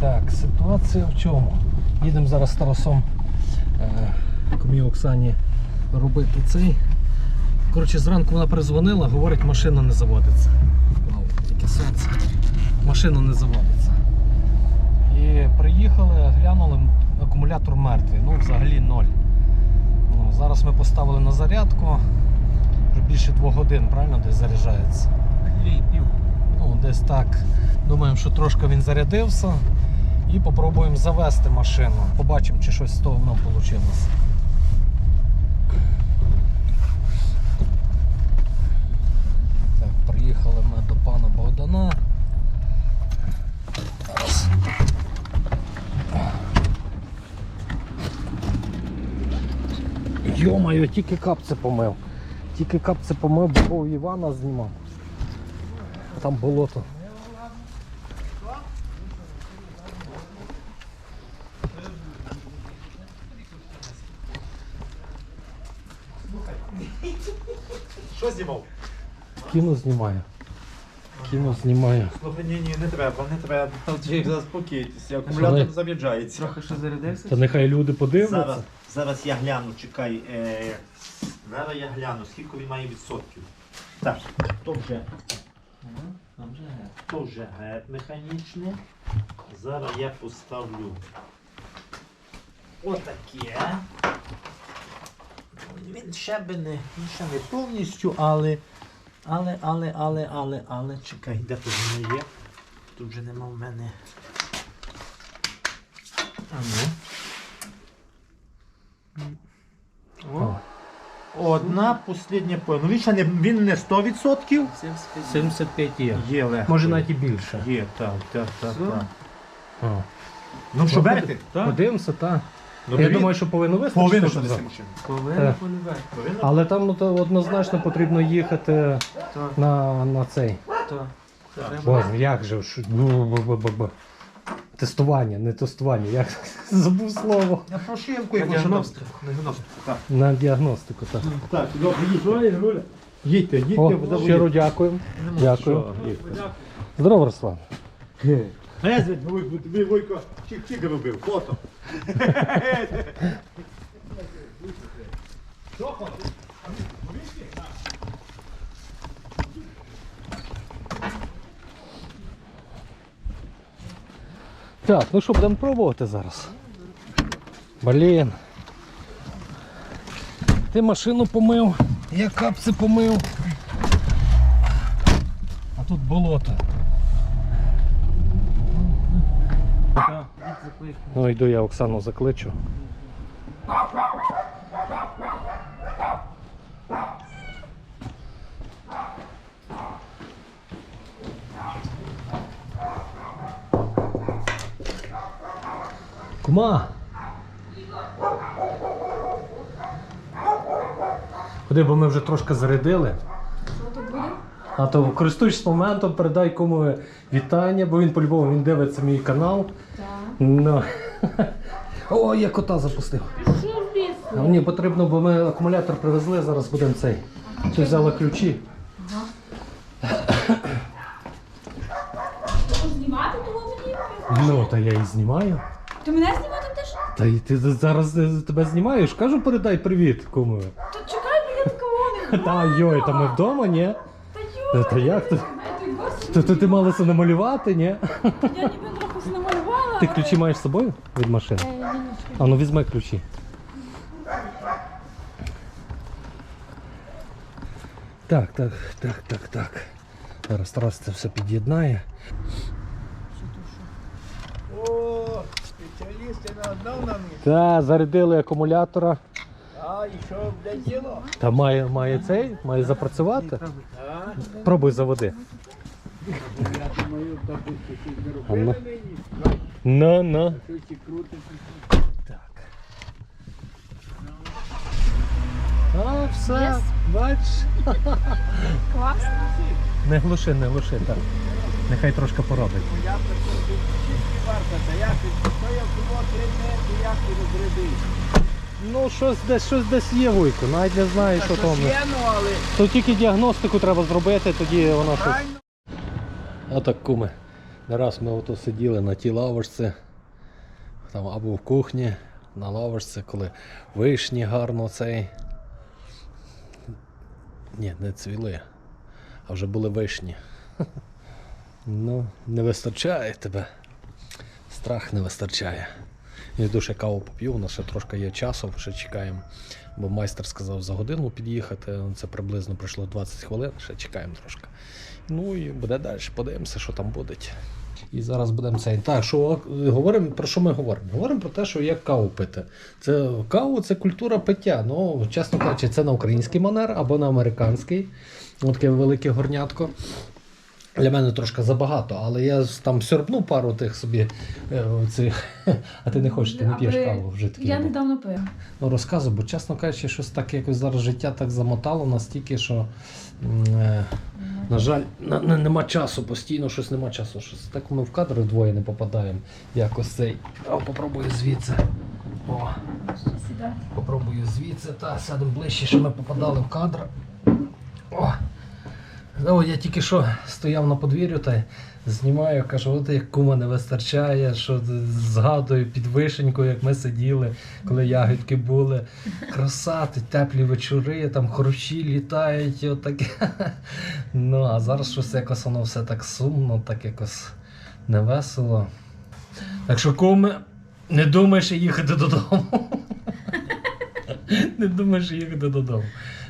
Так, ситуація в чому? Їдемо зараз з Тарасом е, комі Оксані робити цей. Коротше, зранку вона перезвонила, говорить, машина не заводиться. Вау, яке сонце. Машина не заводиться. І приїхали, глянули, акумулятор мертвий, ну взагалі ноль. Ну, зараз ми поставили на зарядку. Вже більше двох годин, правильно, десь заряджається. Ну, десь так. Думаємо, що трошки він зарядився. І попробуємо завести машину. Побачимо, чи щось з того нам вийшло. Так, приїхали ми до пана Богдана. Зараз. Йо-моє, тільки капці помив. Тільки капці помив, бо був Івана знімав. Там болото. Що знімав? Кіно знімаю. Кіно знімаю. Слухай, ні, ні, не треба, не треба. Вже заспокійтеся, Слухай. акумулятор заряджається. Трохи ще зарядився? Та нехай люди подивляться. Зараз, зараз я гляну, чекай. Е, зараз я гляну, скільки він має відсотків. Так, то вже, Там вже геть. то вже гет механічне. Зараз я поставлю отаке. Він ще би не, він ще не повністю, але, але, але, але, але, але, чекай, де тут воно є? Тут вже нема в мене. А ну. О. Одна по. Ну він ще не він не 100%. 75. 75 є. Є легко. Може навіть і більше. Є, так, так, так, так. Ну що берете? Подивимося, так. Ну, Я думаю, що повинно вистачити. Повинно щоб що за- машину. Повинно. Повинно? Але там ну, то однозначно потрібно їхати Так, на, на цей. так. Це треба. Боже, як же ж. Бу-бу-бу-бу-бу. Тестування, не тестування. Як забув слово. Я прошивку На діагностику. На діагностику, так. На діагностику, так. Так, добре, їдь. Їдьте, їдьте, О, щиро дякуємо. Дякую. Здорово, Руслан. А я звідь, тобі Войко чик-чик робив, фото. Так, ну що, будемо пробувати зараз. Блін. Ти машину помив, я капці помив. А тут болото. Ну йду я Оксану закличу. Кума. Куди, бо ми вже трошки зарядили. А то користуючись моментом, передай кому вітання, бо він по-любому він дивиться мій канал. Так. Ну. О, я кота запустив. Що? Мені потрібно, бо ми акумулятор привезли, зараз будемо цей. Ти взяла ключі. Знімати того мені? Ну, та я і знімаю. Ти мене знімати теж? Та й ти зараз е, тебе знімаєш? Кажу, передай привіт кому. Та чекай, бо я такого не Та йой, та ми вдома, ні? Та Та, йо, та як ти? а ти гості? То, то ти мала це намалювати, ні? Я ніби. Ти ключі маєш з собою від машини? Чекай. А ну візьми ключі. Так, так, так, так, так. Зараз Тарас це все під'єднає. О, спеціалісти на одному нам. Та, зарядили акумулятора. А, і що діло? Та має, має цей, має запрацювати. Пробуй заводи. Я думаю, так щось не ну. робили нині. Ну, ну. Так. А, все, бач. Класно. Не глуши, не глуши, так. Нехай трошки поробить. Я прикрутив чисті варта, та як ти, я було три метри, як ти розрядив? Ну, щось десь, щось десь є, Вуйко, навіть не знаю, що там. Є, ну, але То тільки діагностику треба зробити, тоді воно щось. правильно. Отак, куми. Раз ми ото сиділи на тій лавочці, там або в кухні, на лавочці, коли вишні гарно цей. Ні, не цвіли, а вже були вишні. Ну, не вистачає тебе. Страх не вистачає. Я дуже каву поп'ю, у нас ще трошки є часу, ще чекаємо. Бо майстер сказав за годину під'їхати. Це приблизно пройшло 20 хвилин, ще чекаємо трошки. Ну і буде далі, подивимося, що там буде. І зараз будемо цей. Так, що говоримо про що ми говоримо? Говоримо про те, що як каву пити. Це каву це культура пиття. Ну, чесно кажучи, це на український манер або на американський. Ось таке велике горнятко. Для мене трошки забагато, але я там сьорбну пару тих собі е, цих. А ти не хочеш, ти не п'єш каву вже такі. Я недавно пила. Ну, розказую, бо чесно кажучи, щось так якось зараз життя так замотало настільки, що, е, на жаль, на, на- нема часу, постійно щось нема часу. Щось так ми в кадри двоє не попадаємо. Якось цей. О, попробую звідси. О, попробую звідси, та сядемо ближче, щоб ми попадали в кадр. О! О, я тільки що стояв на подвір'ю та знімаю, кажу, от як кума не вистачає, що згадую під вишенькою, як ми сиділи, коли ягідки були. Красати, теплі вечори, там хрущі літають, і отаке. Ну, а зараз щось якось воно все так сумно, так якось невесело. Так що, куми, не думаєш їхати додому. Не думаєш їхати додому.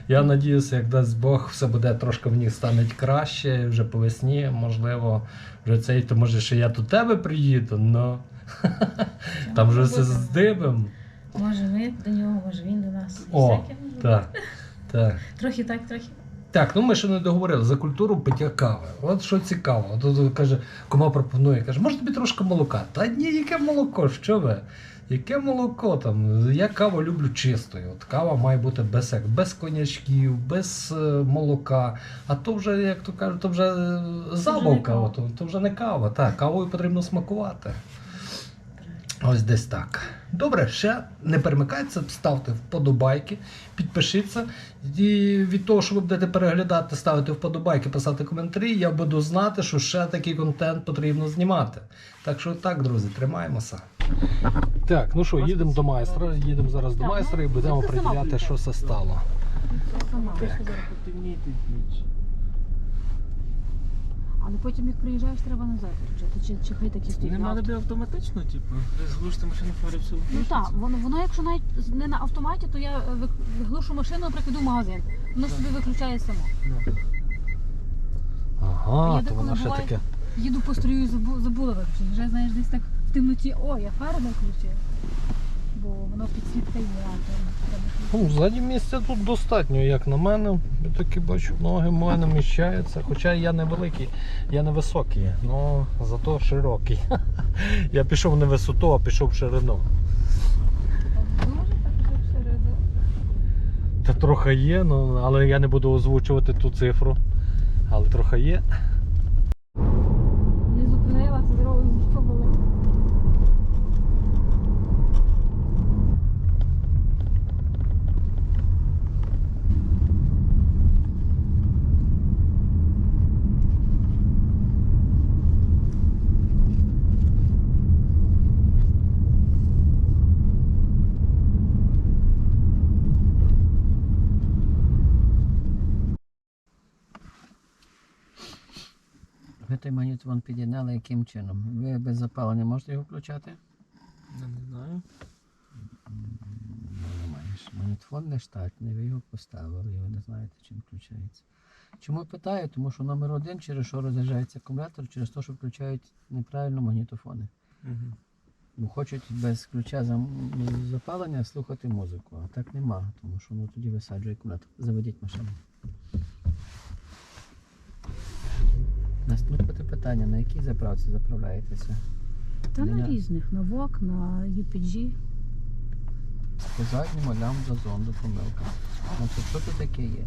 Я надіюся, як дасть Бог, все буде трошки в них стане краще, вже по весні, можливо, вже цей, то може ще я до тебе приїду, ну. Там вже все здибим. Може ми до нього, може він до нас. О. Так, так. Трохи так, трохи. Так, ну ми ще не договорили за культуру пиття кави. От що цікаво. От, от, каже, кума пропонує, каже, може тобі трошки молока? Та ні, яке молоко? Що ви? Яке молоко там? Я каву люблю чистою. От кава має бути без, як, без конячків, без е, молока. А то вже, як то кажуть, то вже е, забавка, то, то вже не кава. Так, кавою потрібно смакувати. Ось десь так. Добре, ще не перемикайтеся, ставте вподобайки, підпишіться. І від того, що ви будете переглядати, ставити вподобайки, писати коментарі, я буду знати, що ще такий контент потрібно знімати. Так що так, друзі, тримаємося. Так, ну що, їдемо до майстра, їдемо зараз до майстра і ну, будемо приділяти, що це стало. Це сама. Ти що зараз потемніти більше. Але потім, як приїжджаєш, треба назад включати. Чи, чи хай такі стоїть. Не на мали авто. би автоматично, типу, ви зглушите машину фари все Ну так, воно, воно якщо навіть не на автоматі, то я е, вик- виглушу машину, наприклад, іду в магазин. Воно собі виключає само. Да. Ага, Я то воно ще буває- таке. Їду по стрію і забу, забула виключити. Вже знаєш, десь так в темноті, о, я фару не включила. Бо воно підсвітка Ну, ззаді місця тут достатньо, як на мене. Я таки бачу, ноги в мене міщаються. Хоча я не великий, я не високий, але зато широкий. Я пішов не висоту, а пішов в ширину. Та трохи є, ну, але я не буду озвучувати ту цифру. Але трохи є. Не зупинилася дорогу побили. Ви магнітофон під'єднали яким чином? Ви без запалення можете його включати? Я не знаю. Маєш. Магнітофон не штатний, ви його поставили, і ви не знаєте, чим включається. Чому питаю? Тому що номер один, через що розряджається акумулятор, через те, що включають неправильно магнітофони. Угу. Бо хочуть без ключа запалення слухати музику, а так нема, тому що воно тоді висаджує акумулятор. Заведіть машину. Наступне питання, на якій заправці заправляєтеся? Та на Мене- різних, на ВОК, на UPG. По задньому лямбда зонду помилка. Значить, що тут таке є?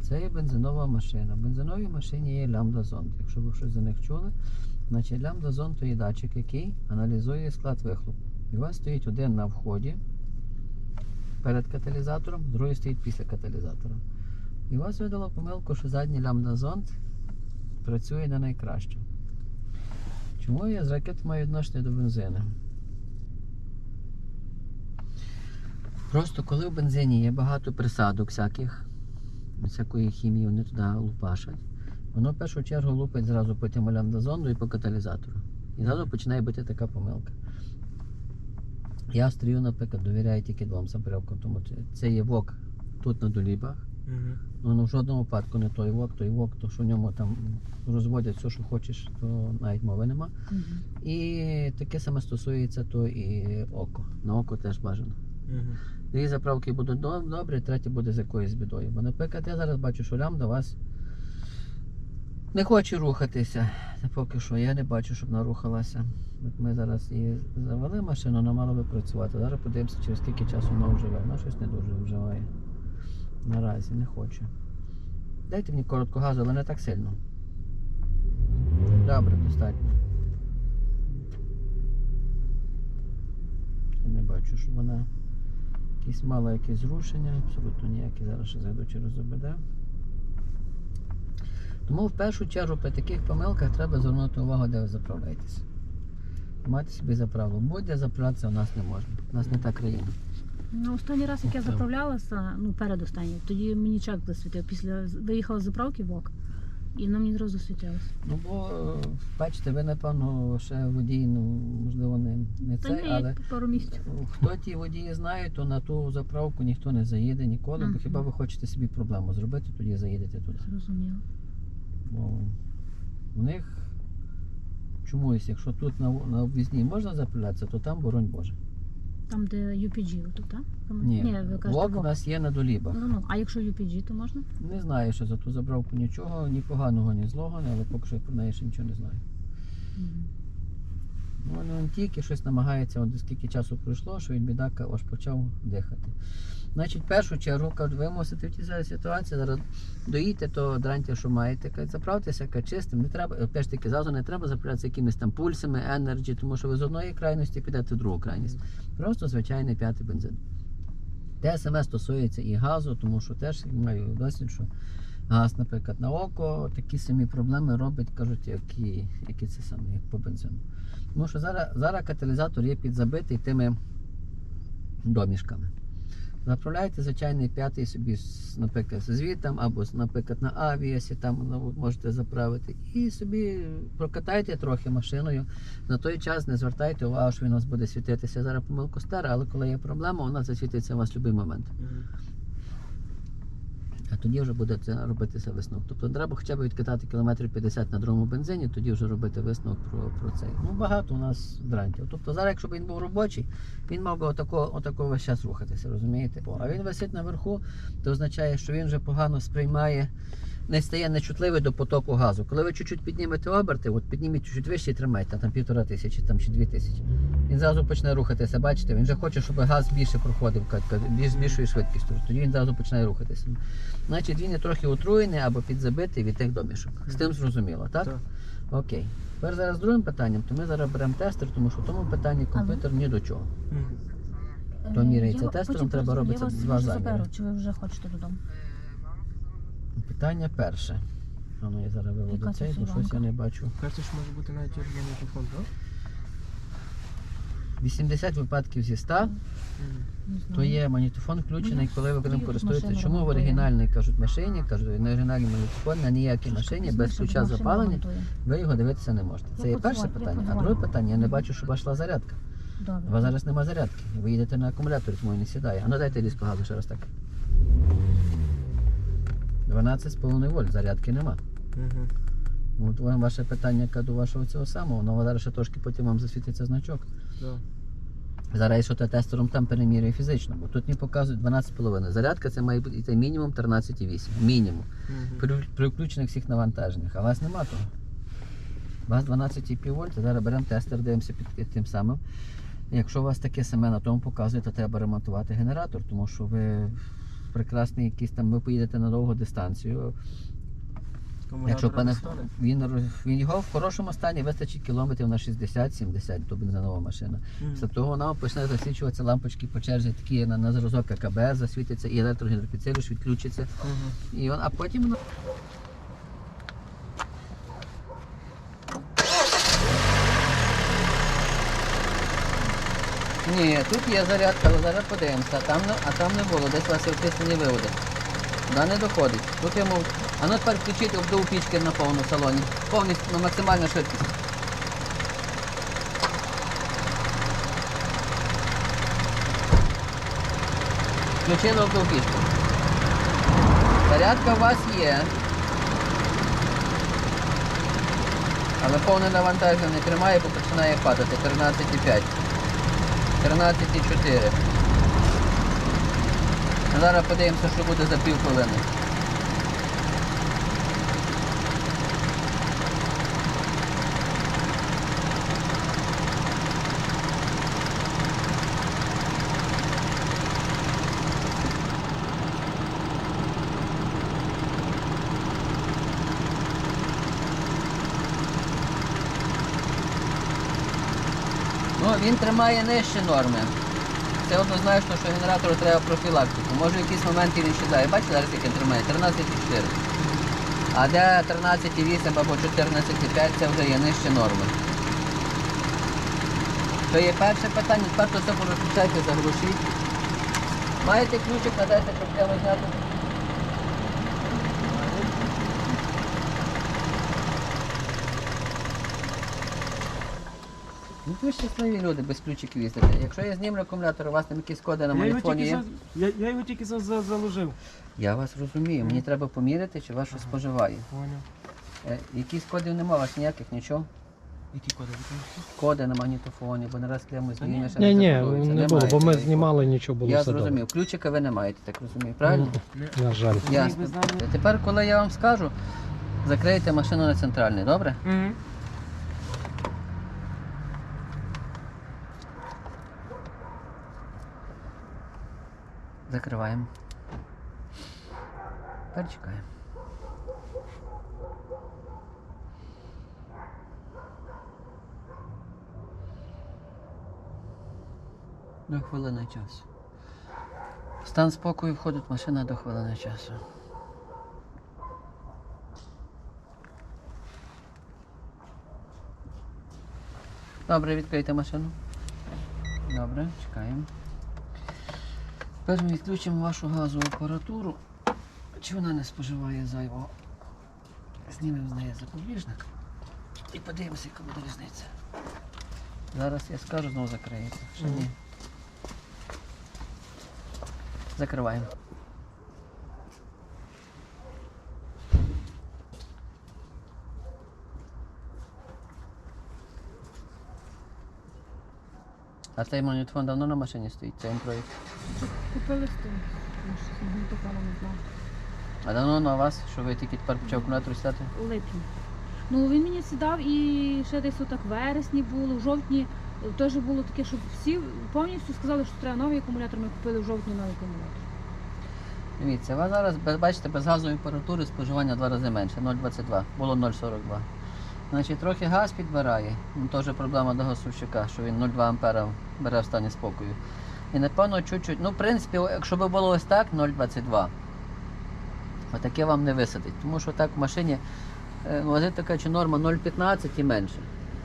Це є бензинова машина. В бензиновій машині є лямбда зонд. Якщо ви щось за них чули, значить лямбда зонд то є датчик, який аналізує склад вихлопу. І у вас стоїть один на вході перед каталізатором, другий стоїть після каталізатора. І у вас видало помилку, що задній лямбда зонд працює не найкраще. Чому я з ракет маю відношення до бензину? Просто коли в бензині є багато присадок всяких, всякої хімії вони туди лупашать, воно в першу чергу лупить зразу по тим лямбдазону і по каталізатору. І зразу починає бути така помилка. Я стрію, наприклад, довіряю тільки двом заправкам, тому це є вок тут на долібах. Ну, ну в жодному випадку не той вок, той вок, то що в ньому там розводять все, що хочеш, то навіть мови нема. Мгм. І таке саме стосується то і око. На око теж бажано. Дві заправки будуть добрі, третя буде з якоюсь бідою. Бо, наприклад, я зараз бачу, що лям до вас не хоче рухатися. Поки що я не бачу, щоб вона рухалася. От ми зараз її завели машину, вона мала би працювати. Зараз подивимося, через скільки часу вона вживе. Вона щось не дуже вживає. Наразі не хоче. Дайте мені коротко газу, але не так сильно. Добре, достатньо. Я не бачу, що вона якісь мала якесь зрушення, абсолютно ніякі. Зараз ще зайду через ОБД. Тому в першу чергу при таких помилках треба звернути увагу, де ви заправляєтесь. Мати собі заправку. Будь-де заправлятися у нас не можна. У нас не та країна. Ну, останній раз, як я заправлялася, ну перед останнім, тоді мені чек засвітив. Після виїхала з заправки вок, і воно мені зразу світилось. Ну бо е, бачите, ви напевно ще водій, ну можливо, не, не Та цей, ні, але пару місяців. хто ті водії знає, то на ту заправку ніхто не заїде ніколи, бо Мгм. хіба ви хочете собі проблему зробити, тоді заїдете туди. Зрозуміло. Бо в них чомусь, якщо тут на, на об'їзній можна заправлятися, то там боронь Боже. Там, де UPG, тут, так? Ні, Ні, ви кажете, Вок у нас є на долібах. Ну, ну, а якщо UPG, то можна? Не знаю, що за ту заправку нічого, ні поганого, ні злого, але поки що я про неї ще нічого не знаю. Мгм. Ну, він тільки щось намагається, от скільки часу пройшло, що він бідака аж почав дихати. Значить, в першу чергу, кажуть, ви мусите в зараз ситуації, зараз доїдьте то дрантя, що маєте, кажуть, заправтеся кажуть, чистим. Не треба, опять ж таки, зразу не треба заправлятися якимись там пульсами, енерджі, тому що ви з одної крайності підете в другу крайність. Просто звичайний п'ятий бензин. Те саме стосується і газу, тому що теж маю досвід, що газ, наприклад, на око такі самі проблеми робить, кажуть, які, які це саме, як по бензину. Тому що зараз, зараз каталізатор є підзабитий тими домішками. Заправляєте звичайний п'ятий собі, наприклад, звітом або, наприклад, на авіасі, там можете заправити. І собі прокатайте трохи машиною. На той час не звертайте увагу, що він у вас буде світитися. Зараз помилку стара, але коли є проблема, вона засвітиться у вас в будь-який момент. А тоді вже буде робитися висновок. Тобто треба хоча б відкатати кілометрів 50 на другому бензині, тоді вже робити висновок про, про це. Ну багато у нас дрантів. Тобто зараз, якщо б він був робочий, він мав би отако, отако весь час рухатися, розумієте? А він висить наверху, то означає, що він вже погано сприймає, не стає нечутливий до потоку газу. Коли ви чуть-чуть піднімете оберти, от підніміть чуть вище і тримайте, там півтора тисячі там, чи дві тисячі. Він зразу почне рухатися, бачите, він вже хоче, щоб газ більше проходив, більш з більшою швидкістю. Тоді він зразу починає рухатися. Значить, він є трохи отруєний або підзабитий від тих домішок. З тим зрозуміло, так? Так. Окей. Тепер зараз другим питанням, то ми зараз беремо тестер, тому що в тому питанні комп'ютер ні до чого. То міряється тестером, треба робити я вас два заміри. заберу, Чи ви вже хочете додому? Питання перше. А ну я зараз виведу Яка цей, бо щось я не бачу. Кажете, що може бути навіть магнітофон, так? 80 випадків зі 100 то є магнітофон включений, Ну, коли ви ним користуєтеся. Чому в оригінальній кажуть машині, кажуть, на оригінальній магнітофон, на ніякій машині без ключа запалення, ви його дивитися не можете. Це є перше питання. А друге питання, я не бачу, щоб ваша зарядка. У вас зараз немає зарядки. Ви їдете на акумуляторі, тому і не сідає. А ну дайте різко газу ще раз так. 12,5 вольт, зарядки нема. Угу. От ваше питання до вашого цього самого, ну зараз ще трошки потім вам засвітиться значок. Да. Зараз що то тестером там перемірюю фізично, бо тут мені показують 12,5. Зарядка це має бути мінімум 13,8. Мінімум. Угу. При, при включених всіх навантаженнях. А у вас нема того. У вас 12,5 вольт, зараз беремо тестер, дивимося під тим самим. Якщо у вас таке саме на тому показує, то треба ремонтувати генератор, тому що ви прекрасний якийсь там, ви поїдете на довгу дистанцію. Якщо пане він, він його в хорошому стані вистачить кілометрів на 60-70, то бензинова машина. Після того вона почне засвічуватися лампочки по черзі, такі на, на зразок АКБ засвітиться, і електрогідропідсилюш відключиться. Угу. І он, а потім Ні, тут є зарядка, але зараз подивимося. А там не, а там не було, десь у вас є втисані виводи. Туди не доходить. Тут йому. А ну тепер включіть обдув пічки на повну салоні. Повністю на максимальну швидкість. Включили обдув пічку. Зарядка у вас є. Але повне навантаження не тримає, бо починає падати. 13,5. 13,4. Зараз подивимося, що буде за пів хвилини. Ну, він тримає нижче норми. Це однозначно, що генератору треба профілактику. Може в якийсь момент він щезає. Бачите, зараз як він тримає? 13,4. А де 13,8 або 14,5 це вже є нижче норми. То є перше питання, тепер то все переключайте, заглушіть. Маєте ключик, надайте, щоб прямо зняти. Ну ви щасливі люди без ключиків їздите. Якщо я знімлю акумулятор, у вас там якісь коди на Я його телефоні тільки, є. за... я, я його тільки за, за, заложив. Я вас розумію, мені треба поміряти, чи вас щось споживає. Поняв. Е, якісь кодів нема, у вас ніяких, нічого. Які коди виконуєте? Коди на магнітофоні, бо не раз клемо знімеш. а Ні, ні, заблокується. не було, Немає бо ми знімали, нічого було Я все зрозумів. Ключика ви не маєте, так розумію, правильно? На жаль. Ясно. Тепер, коли я вам скажу, закрийте машину на центральний, добре? Мгм. Закриваємо. Тепер чекаємо. До хвилини часу. Стан спокою входить машина до хвилини часу. Добре, відкрийте машину. Добре, чекаємо. Тепер ми відключимо вашу газову апаратуру. Чи вона не споживає зайвого? Знімемо з неї запобіжник. І подивимося, яка буде різниця. Зараз я скажу, знову закриєте. Ще ні. Закриваємо. А цей магнітофон давно на машині стоїть, цей Android. Купили знав. А давно на вас, що ви тільки тепер почав акумулятор сідати? У липні. Ну він мені сідав і ще десь отак в вересні було, в жовтні теж було таке, щоб всі повністю сказали, що треба новий акумулятор. Ми купили в жовтні новий акумулятор. Дивіться, вас зараз, бачите, без газової апаратури споживання в два рази менше, 0,22, було 0,42. Значить, трохи газ підбирає, ну, теж проблема до газовщика, що він 0,2 ампера бере в стані спокою. І напевно чуть-чуть, ну в принципі, якщо б було ось так, 0,22, отаке вам не висадить. Тому що так в машині е, така чи норма 0,15 і менше.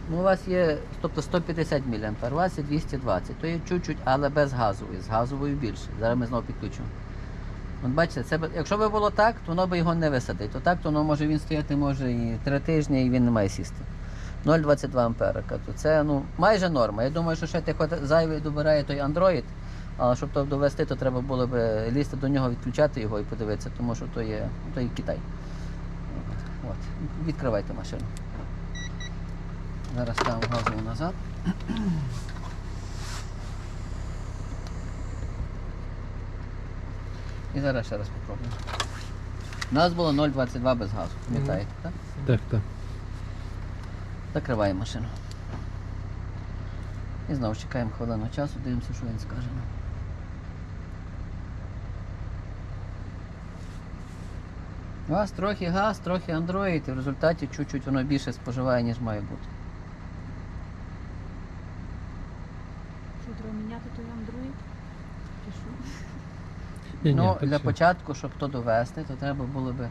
Ну, у вас є тобто 150 мА, у вас є 220, то є чуть-чуть, але без газової, з газовою більше. Зараз ми знову підключимо. От бачите, це, якщо б було так, то воно б його не висадить. То так, то воно може він стояти може і три тижні, і він не має сісти. 0,22 ампера. Це ну, майже норма. Я думаю, що ще тихо зайвий добирає той Android, але щоб то довести, то треба було б лізти до нього, відключати його і подивитися, тому що то є, то є Китай. От. Відкривайте машину. Зараз ставимо газову назад. І зараз ще раз спробуємо. У нас було 0,22 без газу, пам'ятаєте, так? Так, так. Закриваємо машину. І знову чекаємо хвилину часу, дивимося, що він скаже нам. У вас трохи газ, трохи Android, і в результаті чуть-чуть воно більше споживає, ніж має бути. Що треба міняти той Android? Чи що? Ну, для початку, щоб то довести, то треба було би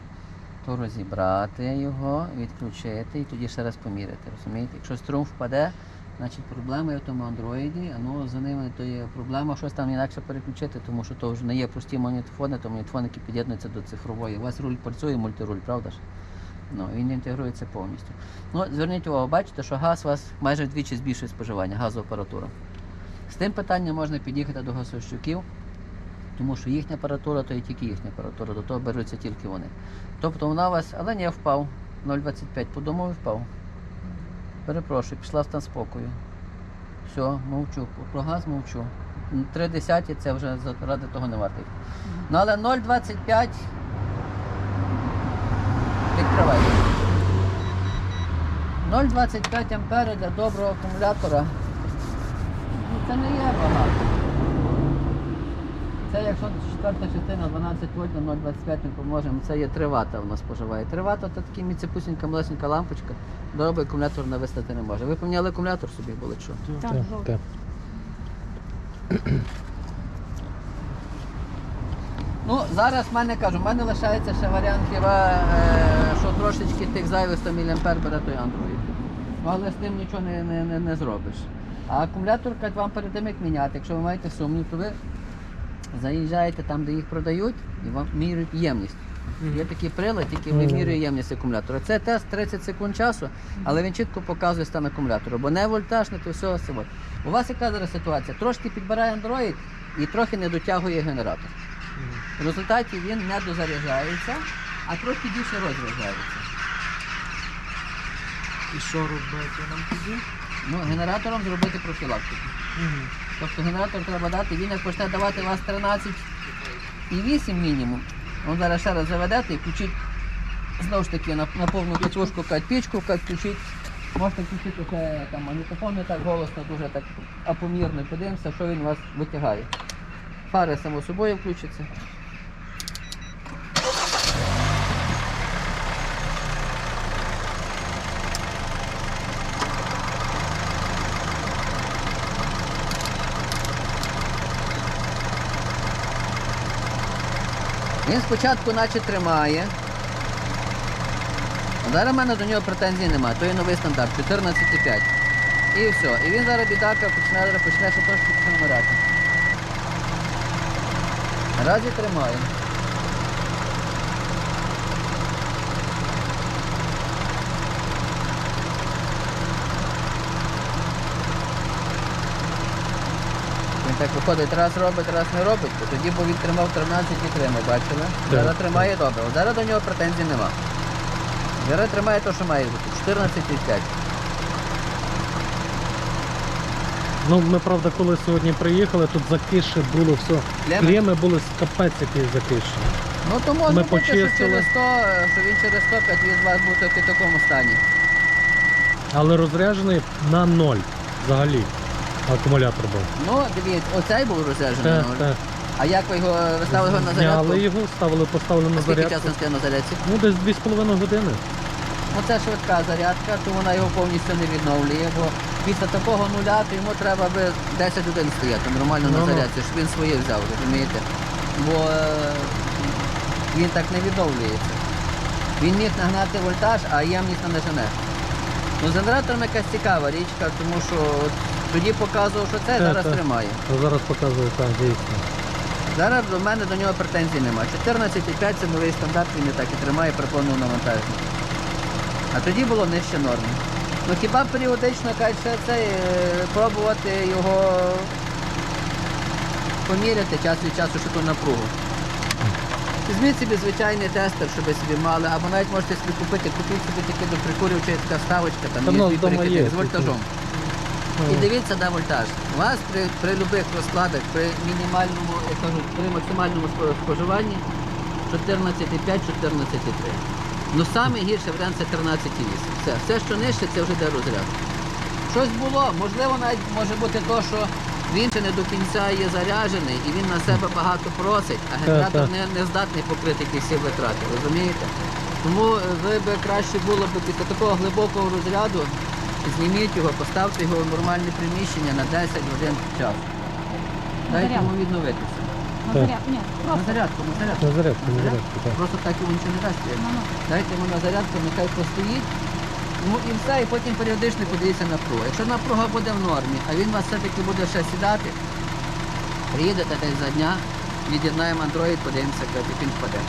то розібрати його, відключити і тоді ще раз поміряти. Розумієте? Якщо струм впаде, Значить, проблема є в тому андроїді, ну за ними то є проблема щось там інакше переключити, тому що то вже не є прості магнітофони, то магнітофони, які під'єднуються до цифрової. У вас руль працює, мультируль, правда ж? Ну, він інтегрується повністю. Ну, зверніть увагу, бачите, що газ у вас майже вдвічі збільшує споживання, газова апаратура. З тим питанням можна під'їхати до газовщиків, тому що їхня апаратура, то є тільки їхня апаратура, до того беруться тільки вони. Тобто вона у вас, але ні, впав. 0,25 подумав і впав. Перепрошую, пішла в стан спокою. Все, мовчу. Про газ мовчу. Три десяті це вже ради того не варто. йти. Ну але 0,25 відкривай. 0,25 ампери для доброго акумулятора. Ну, це не є багато. Це якщо четверта частина 12 вольт на 0,25 ми поможемо, це є 3 Вт у нас споживає. 3 Вт це така міцепусінька малесенька лампочка, добрий акумулятор навистати не може. Ви поміняли акумулятор собі були чи що? Так, Так, так. Ну, зараз в мене кажу, в мене лишається ще варіант хіба, е, що трошечки тих зайвих 100 мА бере той Android. Ну, але з тим нічого не, не, не, не зробиш. А акумулятор кажуть, вам перед тим як міняти, якщо ви маєте сумнів, то ви заїжджаєте там, де їх продають, і вам міряють ємність. Є такий прилад, який вимірює ємність акумулятора. Це тест 30 секунд часу, але він чітко показує стан акумулятора, бо не вольтаж, не то все. все. У вас яка зараз ситуація? Трошки підбирає Android і трохи не дотягує генератор. В результаті він не дозаряджається, а трохи більше розряджається. І що робити нам тоді? Ну, генератором зробити профілактику. Тобто генератор треба дати, він почне давати вас 13,8 мінімум. Він зараз ще раз заведете і включить, знову ж таки на, на повну кать пічку, включить. Можете включити вже там магнітофон не так голосно, дуже так апомірно. Подивимося, що він у вас витягає. Фари само собою включаться. Він спочатку наче тримає. Зараз в мене до нього претензій немає. То є новий стандарт 14,5. І все. І він зараз бідака почне, зараз почне ще трошки вмирати. Разі тримає. Так виходить, раз робить, раз не робить, то тоді бо він тримав 13,3, ми бачили. Зараз тримає добре. От Зараз до нього претензій нема. Зараз тримає те, що має бути. 14,5. Ну, ми правда, коли сьогодні приїхали, тут закише було все. Клеми? Клеми були капець які закишені. Ну то може Ми бути, що почистили. через 100, е, що він через 100 від вас буде в такому стані. Але розряджений на ноль взагалі. Акумулятор був. Ну, дивіться, оцей був розряджений. Так, ну. так. А як ви його ви ставили його на зарядку? Зняли його, ставили, поставили на А Скільки зарядку. часу він стояв на зарядці? Ну, десь 2,5 години. Ну це швидка зарядка, то вона його повністю не відновлює, бо після такого нуля то йому треба би 10 годин стояти нормально на Ну-ну. зарядці, щоб він своє взяв, розумієте? Бо е, він так не відновлюється. Він міг нагнати вольтаж, а ємність не нажене. Ну, з генератором якась цікава річка, тому що от тоді показував, що це Так, зараз так. тримає. А зараз показую так, дійсно. Зараз до мене до нього претензій немає. 14,5 це новий стандарт, він і так і тримає при повному навантаженні. А тоді було нижче норми. Ну хіба періодично кажуть, це е, пробувати його поміряти час від часу, що ту напругу. Візьміть собі звичайний тестер, щоб ви собі мали, або навіть можете собі купити, купіть собі таке до прикурювача, така вставочка, там Та є вдома перекидних є з вольтажом. І дивіться на вольтаж. У вас при, при будь-яких розкладах, при мінімальному, як кажуть, при максимальному споживанні 14,5, 14,3. Ну саме гірший варіант це 13,8. Все. Все, що нижче, це вже йде розряд. Щось було, можливо, навіть може бути то, що він ще не до кінця є заряджений і він на себе багато просить, а генератор не, не здатний покрити ті всі витрати, розумієте? Тому е, ви би краще було б після такого глибокого розряду зніміть його, поставте його в нормальне приміщення на 10 годин часу. Дайте йому відновитися. На зарядку. Ні, На просто. зарядку, на зарядку. На зарядку, на зарядку, так. Просто так йому нічого не дасть. Ну, ну. Дайте йому на зарядку, нехай постоїть, Ну і все, і потім періодично подивіться напругу. Якщо напруга буде в нормі, а він у вас все-таки буде ще сідати, приїдете десь за дня, від'єднаємо Android, подивимося, як він впаде.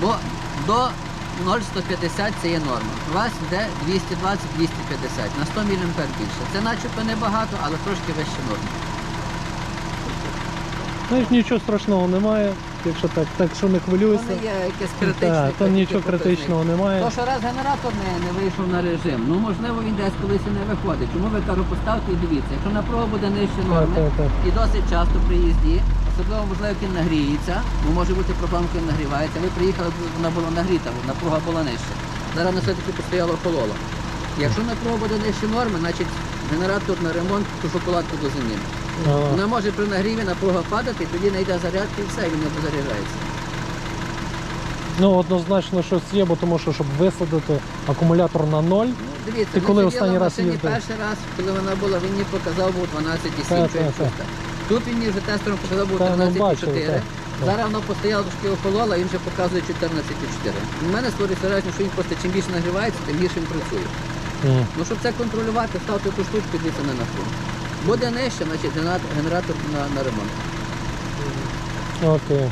Бо до 0,150 це є норма. У вас йде 220-250, на 100 мА більше. Це начебто небагато, але трошки вище норми. Знаєш, нічого страшного немає, якщо так, так що не хвилюйся. не є якесь критичне. Так, то нічого критичного немає. То, що раз генератор не, не вийшов на режим, ну можливо він десь колись і не виходить. Чому ви кажу, поставте і дивіться. Якщо напруга буде нижче Так, так, так. і досить часто при їзді, особливо можливо, як він нагріється, бо може бути проблема, він нагрівається. Ви приїхали, вона була нагріта, напруга була нижча. Зараз вона все-таки постояла холола. Якщо напруга буде нижче норми, значить генератор на ремонт ту шоколадку до. Ага. Вона може при нагріві напруга падати, тоді не йде зарядка і все, і він не дозаряджається. Ну, однозначно щось є, бо тому що, щоб висадити акумулятор на ноль, Ну, дивіться, Ти ми коли останній раз їздив? перший раз, коли вона була, він мені показав був 12,7 Тут він вже тестером показав був Так, ну, 13,4. так, так. Зараз воно постояло трошки охололо, він вже показує 14,4. У мене створюється враження, що він просто чим більше нагрівається, тим гірше він працює. М, Ну, щоб це контролювати, ставте ту штучку, дивіться на напругу. Буде нижче, значить генератор, генератор на, на ремонт. окей.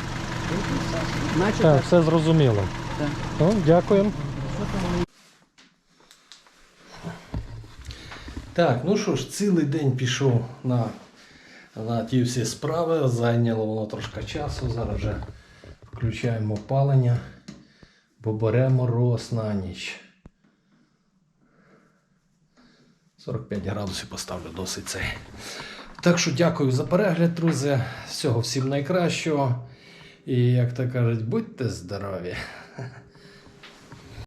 Значить, Так, так. все зрозуміло. Так. Ну, дякуємо. Так, ну що ж, цілий день пішов на, на ті всі справи. Зайняло воно трошки часу. Зараз вже включаємо опалення, бо бере мороз на ніч. 45 градусів поставлю досить цей. Так що дякую за перегляд, друзі. Всього всім найкращого. І як то кажуть, будьте здорові.